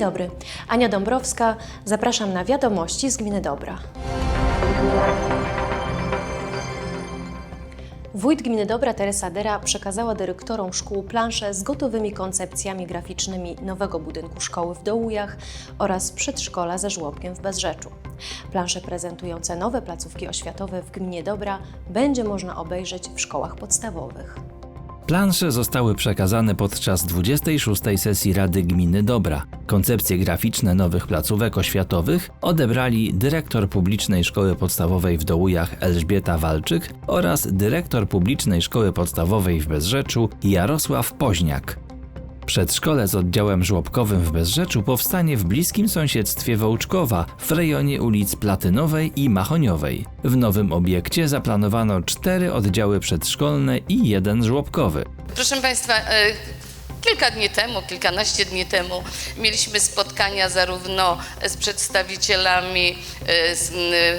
dobry, Ania Dąbrowska. Zapraszam na wiadomości z Gminy Dobra. Wójt Gminy Dobra Teresa Dera przekazała dyrektorom szkół plansze z gotowymi koncepcjami graficznymi nowego budynku szkoły w Dołujach oraz przedszkola ze żłobkiem w Bezrzeczu. Plansze prezentujące nowe placówki oświatowe w Gminie Dobra będzie można obejrzeć w szkołach podstawowych. Plansze zostały przekazane podczas 26. sesji Rady Gminy Dobra. Koncepcje graficzne nowych placówek oświatowych odebrali dyrektor publicznej szkoły podstawowej w Dołujach Elżbieta Walczyk oraz dyrektor publicznej szkoły podstawowej w Bezrzeczu Jarosław Poźniak. Przedszkole z oddziałem żłobkowym w Bezrzeczu powstanie w bliskim sąsiedztwie Wołczkowa, w rejonie ulic Platynowej i Machoniowej. W nowym obiekcie zaplanowano cztery oddziały przedszkolne i jeden żłobkowy. Proszę Państwa, e, kilka dni temu, kilkanaście dni temu mieliśmy spotkania zarówno z przedstawicielami e,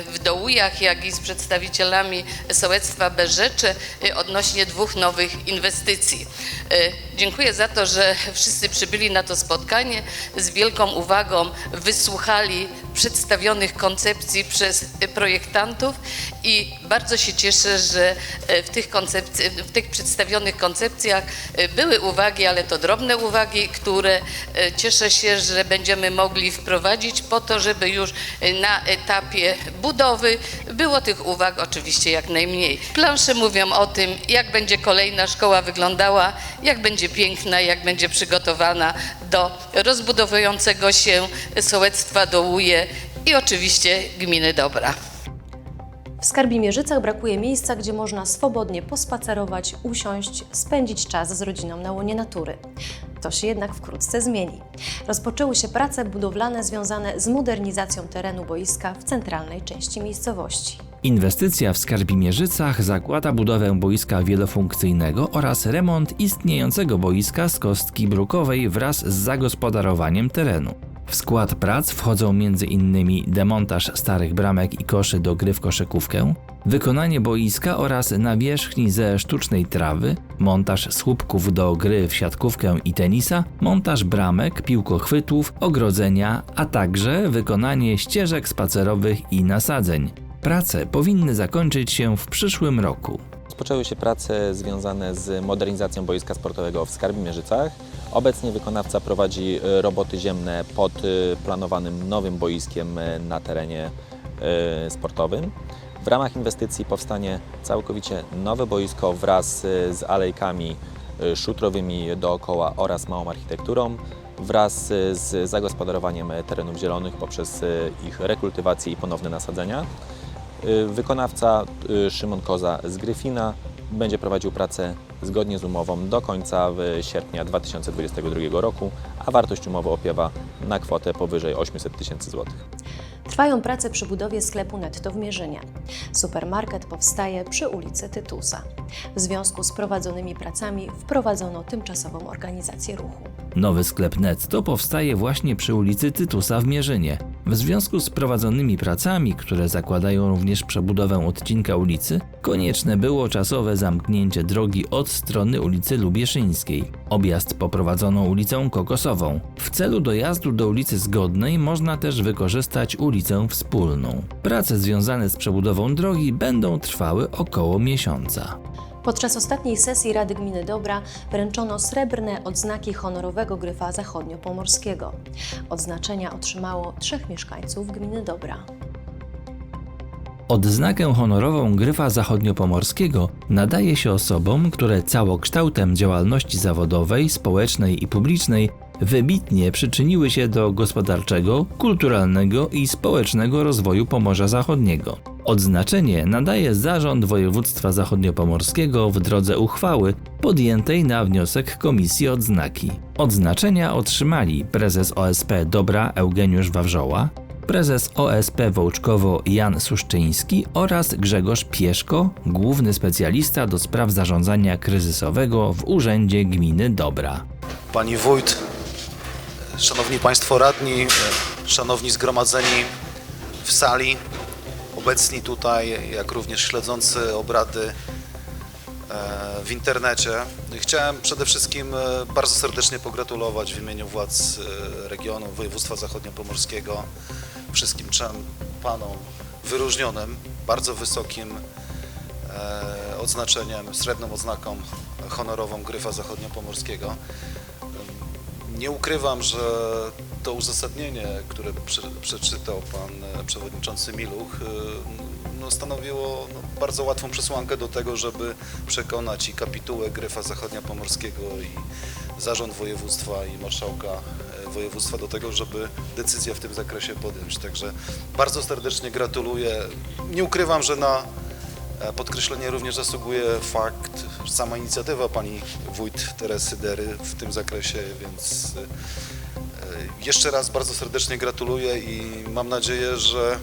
w Dołujach, jak i z przedstawicielami sołectwa Berzeczy e, odnośnie dwóch nowych inwestycji. E, Dziękuję za to, że wszyscy przybyli na to spotkanie, z wielką uwagą wysłuchali przedstawionych koncepcji przez projektantów i bardzo się cieszę, że w tych, w tych przedstawionych koncepcjach były uwagi, ale to drobne uwagi, które e, cieszę się, że będziemy mogli wprowadzić po to, żeby już e, na etapie budowy było tych uwag oczywiście jak najmniej. Plansze mówią o tym, jak będzie kolejna szkoła wyglądała, jak będzie piękna, jak będzie przygotowana do rozbudowującego się sołectwa Dołuje i oczywiście gminy Dobra. W Skarbimierzycach brakuje miejsca, gdzie można swobodnie pospacerować, usiąść, spędzić czas z rodziną na łonie natury. To się jednak wkrótce zmieni. Rozpoczęły się prace budowlane związane z modernizacją terenu boiska w centralnej części miejscowości. Inwestycja w Skarbimierzycach zakłada budowę boiska wielofunkcyjnego oraz remont istniejącego boiska z kostki brukowej wraz z zagospodarowaniem terenu. W skład prac wchodzą m.in. demontaż starych bramek i koszy do gry w koszykówkę, wykonanie boiska oraz nawierzchni ze sztucznej trawy, montaż słupków do gry w siatkówkę i tenisa, montaż bramek, piłkochwytów, ogrodzenia, a także wykonanie ścieżek spacerowych i nasadzeń. Prace powinny zakończyć się w przyszłym roku. Rozpoczęły się prace związane z modernizacją boiska sportowego w Skarbimierzycach. Obecnie wykonawca prowadzi e, roboty ziemne pod e, planowanym nowym boiskiem e, na terenie sportowym. W ramach inwestycji powstanie całkowicie nowe boisko wraz z alejkami szutrowymi dookoła oraz małą architekturą wraz z zagospodarowaniem terenów zielonych poprzez ich rekultywację i ponowne nasadzenia. Wykonawca Szymon Koza z Gryfina będzie prowadził pracę zgodnie z umową do końca sierpnia 2022 roku, a wartość umowy opiewa na kwotę powyżej 800 tysięcy złotych. Trwają prace przy budowie sklepu Netto w Mierzynie. Supermarket powstaje przy ulicy Tytusa. W związku z prowadzonymi pracami wprowadzono tymczasową organizację ruchu. Nowy sklep Netto powstaje właśnie przy ulicy Tytusa w Mierzynie. W związku z prowadzonymi pracami, które zakładają również przebudowę odcinka ulicy, konieczne było czasowe zamknięcie drogi od strony ulicy Lubieszyńskiej. Objazd poprowadzono ulicą Kokosową. W celu dojazdu do ulicy Zgodnej można też wykorzystać ulicę Wspólną. Prace związane z przebudową drogi będą trwały około miesiąca. Podczas ostatniej sesji Rady Gminy Dobra wręczono srebrne odznaki honorowego gryfa zachodniopomorskiego. Odznaczenia otrzymało trzech mieszkańców Gminy Dobra. Odznakę honorową Gryfa Zachodniopomorskiego nadaje się osobom, które całokształtem działalności zawodowej, społecznej i publicznej wybitnie przyczyniły się do gospodarczego, kulturalnego i społecznego rozwoju Pomorza Zachodniego. Odznaczenie nadaje Zarząd Województwa Zachodniopomorskiego w drodze uchwały podjętej na wniosek Komisji Odznaki. Odznaczenia otrzymali prezes OSP Dobra Eugeniusz Wawrzoła, prezes OSP Wołczkowo Jan Suszczyński oraz Grzegorz Pieszko, główny specjalista do spraw zarządzania kryzysowego w Urzędzie Gminy Dobra. Pani Wójt, Szanowni Państwo Radni, Szanowni Zgromadzeni w sali, obecni tutaj, jak również śledzący obrady e, w internecie. Chciałem przede wszystkim e, bardzo serdecznie pogratulować w imieniu władz e, regionu województwa zachodniopomorskiego wszystkim trzem panom wyróżnionym bardzo wysokim odznaczeniem, srebrną odznaką honorową Gryfa Zachodniopomorskiego. Nie ukrywam, że to uzasadnienie, które prze, przeczytał pan e, przewodniczący Miluch, e, no, stanowiło no, bardzo łatwą przesłankę do tego, żeby przekonać i kapitułę Gryfa Zachodniopomorskiego i zarząd województwa i marszałka e, województwa do tego, żeby decyzję w tym zakresie podjąć. Także bardzo serdecznie gratuluję. Nie ukrywam, że na Podkreślenie również zasługuje fakt, sama inicjatywa pani wójt Teresy Dery w tym zakresie, więc e, jeszcze raz bardzo serdecznie gratuluję i mam nadzieję, że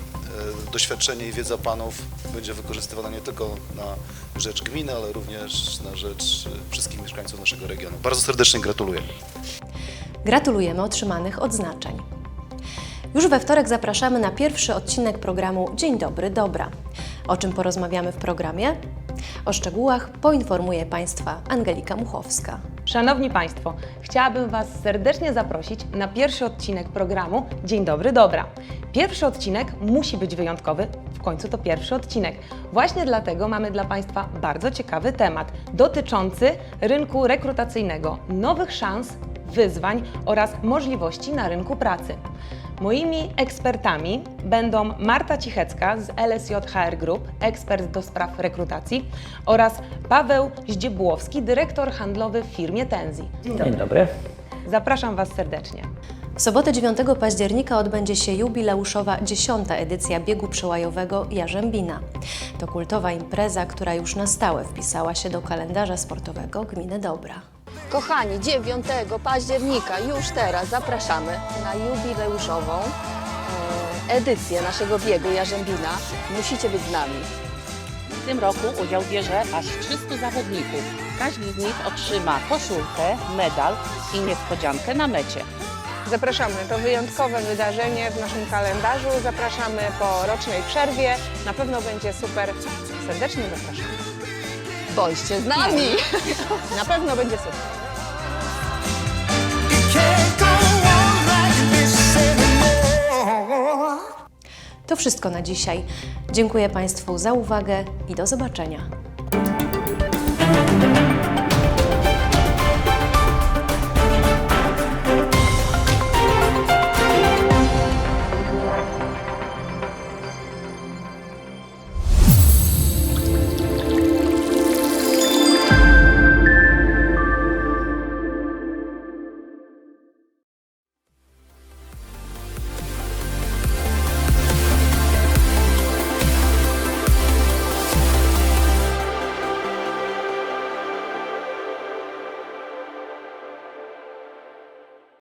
e, doświadczenie i wiedza panów będzie wykorzystywana nie tylko na rzecz gminy, ale również na rzecz e, wszystkich mieszkańców naszego regionu. Bardzo serdecznie gratuluję. Gratulujemy otrzymanych odznaczeń. Już we wtorek zapraszamy na pierwszy odcinek programu Dzień Dobry Dobra. O czym porozmawiamy w programie? O szczegółach poinformuje Państwa Angelika Muchowska. Szanowni Państwo, chciałabym Was serdecznie zaprosić na pierwszy odcinek programu Dzień Dobry Dobra. Pierwszy odcinek musi być wyjątkowy, w końcu to pierwszy odcinek. Właśnie dlatego mamy dla Państwa bardzo ciekawy temat dotyczący rynku rekrutacyjnego, nowych szans, wyzwań oraz możliwości na rynku pracy. Moimi ekspertami będą Marta Cichecka z LSJ HR Group, ekspert do spraw rekrutacji oraz Paweł Zdziebłowski, dyrektor handlowy w firmie Tenzi. Dzień dobry. Zapraszam Was serdecznie. W sobotę 9 października odbędzie się jubileuszowa 10. edycja biegu przełajowego Jarzębina. To kultowa impreza, która już na stałe wpisała się do kalendarza sportowego Gminy Dobra. Kochani, 9 października, już teraz zapraszamy na jubileuszową e, edycję naszego biegu Jarzębina. Musicie być z nami. W tym roku udział bierze aż 300 zawodników. Każdy z nich otrzyma koszulkę, medal i niespodziankę na mecie. Zapraszamy. To wyjątkowe wydarzenie w naszym kalendarzu. Zapraszamy po rocznej przerwie. Na pewno będzie super. Serdecznie zapraszamy. Bądźcie z nami! Na pewno będzie super. To wszystko na dzisiaj. Dziękuję Państwu za uwagę i do zobaczenia.